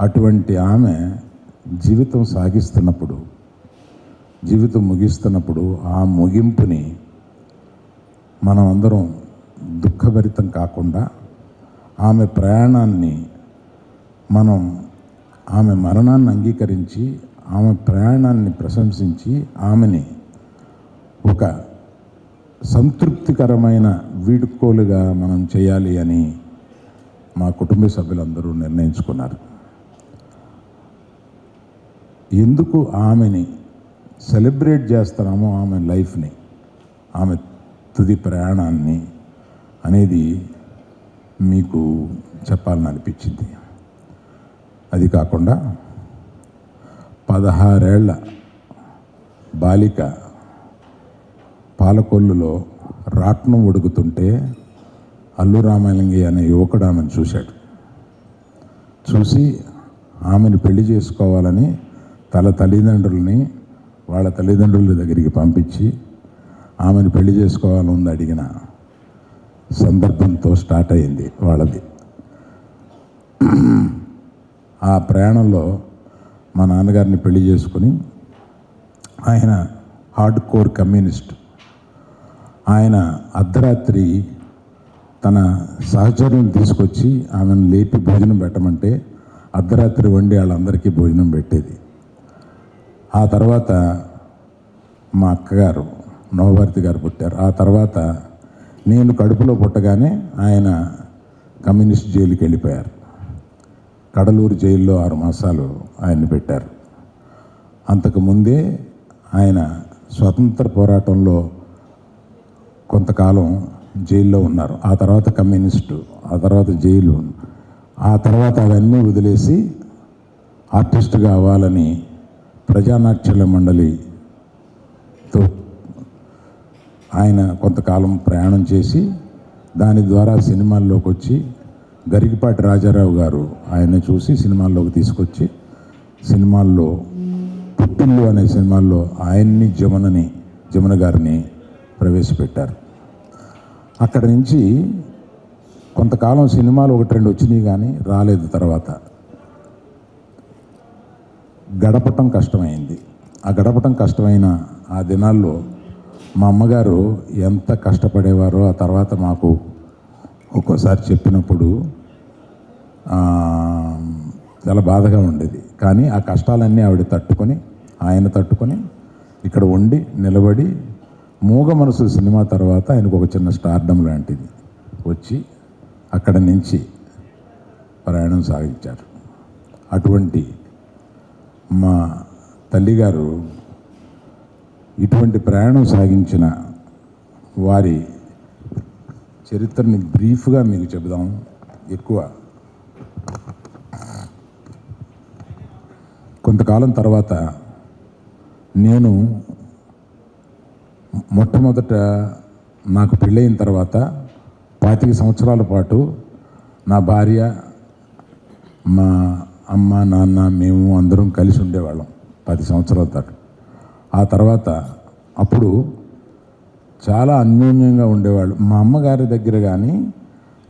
అటువంటి ఆమె జీవితం సాగిస్తున్నప్పుడు జీవితం ముగిస్తున్నప్పుడు ఆ ముగింపుని మనం అందరం దుఃఖభరితం కాకుండా ఆమె ప్రయాణాన్ని మనం ఆమె మరణాన్ని అంగీకరించి ఆమె ప్రయాణాన్ని ప్రశంసించి ఆమెని ఒక సంతృప్తికరమైన వీడుకోలుగా మనం చేయాలి అని మా కుటుంబ సభ్యులందరూ నిర్ణయించుకున్నారు. ఎందుకు ఆమెని సెలబ్రేట్ చేస్తున్నామో ఆమె లైఫ్ని ఆమె తుది ప్రయాణాన్ని అనేది మీకు చెప్పాలని అనిపించింది అది కాకుండా పదహారేళ్ళ బాలిక పాలకొల్లులో రాట్నం ఉడుకుతుంటే అల్లు రామలింగి అనే యువకుడు ఆమెను చూశాడు. చూసి ఆమెను పెళ్ళి చేసుకోవాలని తల తల్లిదండ్రులని వాళ్ళ తల్లిదండ్రుల దగ్గరికి పంపించి ఆమెను పెళ్ళి చేసుకోవాలని అడిగిన సందర్భంతో స్టార్ట్ అయింది వాళ్ళది. ఆ ప్రయాణంలో మా నాన్నగారిని పెళ్ళి చేసుకుని ఆయన హార్డ్ కోర్ కమ్యూనిస్ట్. ఆయన అర్ధరాత్రి తన సహచరులను తీసుకొచ్చి ఆమెను లేపి భోజనం పెట్టమంటే అర్ధరాత్రి వండి వాళ్ళందరికీ భోజనం పెట్టేది. ఆ తర్వాత మా అక్కగారు నవభారతి గారు పుట్టారు. ఆ తర్వాత నేను కడుపులో పుట్టగానే ఆయన కమ్యూనిస్ట్ జైలుకి వెళ్ళిపోయారు. కడలూరు జైల్లో ఆరు మాసాలు ఆయన్ని పెట్టారు. అంతకుముందే ఆయన స్వతంత్ర పోరాటంలో కొంతకాలం జైల్లో ఉన్నారు. ఆ తర్వాత కమ్యూనిస్టు ఆ తర్వాత జైలు. ఆ తర్వాత అవన్నీ వదిలేసి ఆర్టిస్ట్గా అవ్వాలని ప్రజానాట్యాల మండలితో ఆయన కొంతకాలం ప్రయాణం చేసి దాని ద్వారా సినిమాల్లోకి వచ్చి గరికిపాటి రాజారావు గారు ఆయన చూసి సినిమాల్లోకి తీసుకొచ్చి సినిమాల్లో పుట్టిల్లు అనే సినిమాల్లో ఆయన్ని జమునని జమున గారిని ప్రవేశపెట్టారు. అక్కడి నుంచి కొంతకాలం సినిమాలు ఒకటి రెండు వచ్చినాయి కానీ రాలేదు తర్వాత. గడపటం కష్టమైంది. ఆ గడపటం కష్టమైన ఆ దినాల్లో మా అమ్మగారు ఎంత కష్టపడేవారో ఆ తర్వాత మాకు ఒక్కోసారి చెప్పినప్పుడు చాలా బాధగా ఉండేది. కానీ ఆ కష్టాలన్నీ ఆవిడ తట్టుకొని ఆయన తట్టుకొని ఇక్కడ ఉండి నిలబడి మూగ మనసు సినిమా తర్వాత ఆయనకు ఒక చిన్న స్టార్డమ్ లాంటిది. వచ్చి అక్కడ నుంచి ప్రయాణం సాగించారు. అటువంటి మా తల్లిగారు ఇటువంటి ప్రయాణం సాగించిన వారి చరిత్రని బ్రీఫ్గా మీకు చెబుదాం. ఎక్కువ. కొంతకాలం తర్వాత నేను మొట్టమొదట నాకు పెళ్ళయిన తర్వాత పాతిక సంవత్సరాల పాటు నా భార్య మా అమ్మ నాన్న మేము అందరం కలిసి ఉండేవాళ్ళం పది సంవత్సరాల దాకా. ఆ తర్వాత అప్పుడు చాలా అన్యోన్యంగా ఉండేవాళ్ళు. మా అమ్మగారి దగ్గర కానీ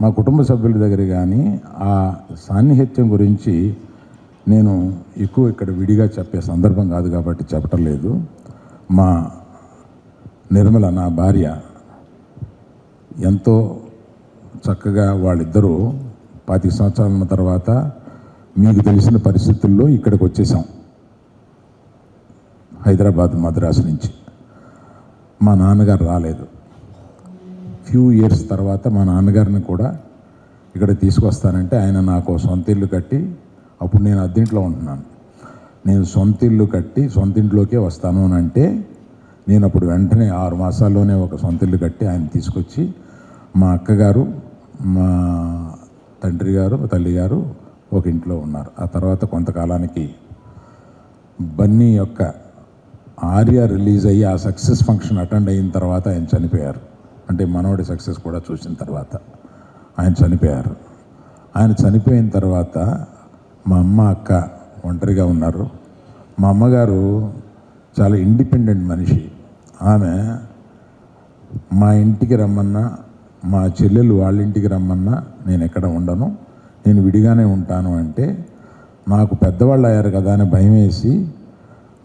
మా కుటుంబ సభ్యుల దగ్గర కానీ ఆ సాన్నిహిత్యం గురించి నేను ఎక్కువ ఇక్కడ విడిగా చెప్పే సందర్భం కాదు కాబట్టి చెప్పటం లేదు. మా నిర్మల నా భార్య ఎంతో చక్కగా వాళ్ళిద్దరూ పాతిక సంవత్సరాల తర్వాత మీకు తెలిసిన పరిస్థితుల్లో ఇక్కడికి వచ్చేసాం. హైదరాబాద్ మద్రాసు నుంచి. మా నాన్నగారు రాలేదు. ఫ్యూ ఇయర్స్ తర్వాత మా నాన్నగారిని కూడా ఇక్కడ తీసుకొస్తానంటే ఆయన నాకు సొంత ఇల్లు కట్టి అప్పుడు నేను అద్దెంట్లో ఉంటున్నాను. నేను సొంత ఇల్లు కట్టి సొంత ఇంట్లోకే వస్తాను అని అంటే నేను అప్పుడు వెంటనే ఆరు మాసాల్లోనే ఒక సొంత ఇల్లు కట్టి ఆయన తీసుకొచ్చి మా అక్కగారు మా తండ్రి గారు మా తల్లి గారు ఒక ఇంట్లో ఉన్నారు. ఆ తర్వాత కొంతకాలానికి బన్నీ యొక్క ఆర్య రిలీజ్ అయ్యి ఆ సక్సెస్ ఫంక్షన్ అటెండ్ అయిన తర్వాత ఆయన చనిపోయారు. అంటే మనోడి సక్సెస్ కూడా చూసిన తర్వాత ఆయన చనిపోయారు. ఆయన చనిపోయిన తర్వాత మా అమ్మ అక్క ఒంటరిగా ఉన్నారు. మా అమ్మగారు చాలా ఇండిపెండెంట్ మనిషి. ఆమె మా ఇంటికి రమ్మన్నా మా చెల్లెలు వాళ్ళ ఇంటికి రమ్మన్నా నేను ఎక్కడ ఉండను. నేను విడిగానే ఉంటాను అంటే నాకు పెద్దవాళ్ళు అయ్యారు కదా అని భయం వేసి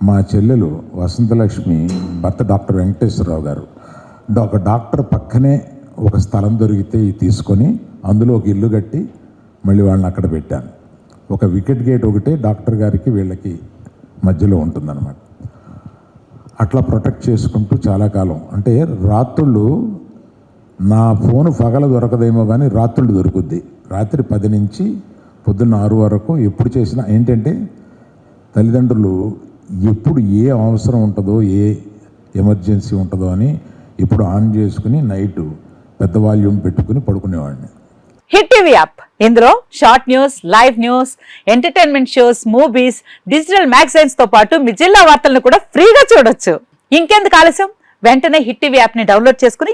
మా చెల్లెలు వసంతలక్ష్మి భర్త డాక్టర్ వెంకటేశ్వరరావు గారు. ఒక డాక్టర్ పక్కనే ఒక స్థలం దొరికితే ఇది తీసుకొని అందులో ఒక ఇల్లు కట్టి మళ్ళీ వాళ్ళని అక్కడ పెట్టాను. ఒక వికెట్ గేట్ ఒకటే డాక్టర్ గారికి వీళ్ళకి మధ్యలో ఉంటుందన్నమాట. అట్లా ప్రొటెక్ట్ చేసుకుంటూ చాలా కాలం. అంటే రాత్రుళ్ళు నా ఫోన్ పగల దొరకదేమో కానీ రాత్రులు దొరుకుద్ది. రాత్రి పది నుంచి పొద్దున్న ఆరు వరకు ఎప్పుడు చేసినా ఏంటంటే తల్లిదండ్రులు ఎప్పుడు ఏ అవసరం ఉంటుందో ఏ ఎమర్జెన్సీ ఉంటుందో అని ఇప్పుడు ఆన్ చేసుకుని నైట్ పెద్ద వాల్యూమ్ పెట్టుకుని పడుకునేవాడిని. Hit TV app. ఇందులో short news live news entertainment shows movies digital మ్యాగజైన్స్తో పాటు మీ జిల్లా వార్తలను కూడా ఫ్రీగా చూడొచ్చు. ఇంకెందుకు ఆలస్యం? వెంటనే హిట్ టీవీ యాప్ని డౌన్లోడ్ చేసుకుని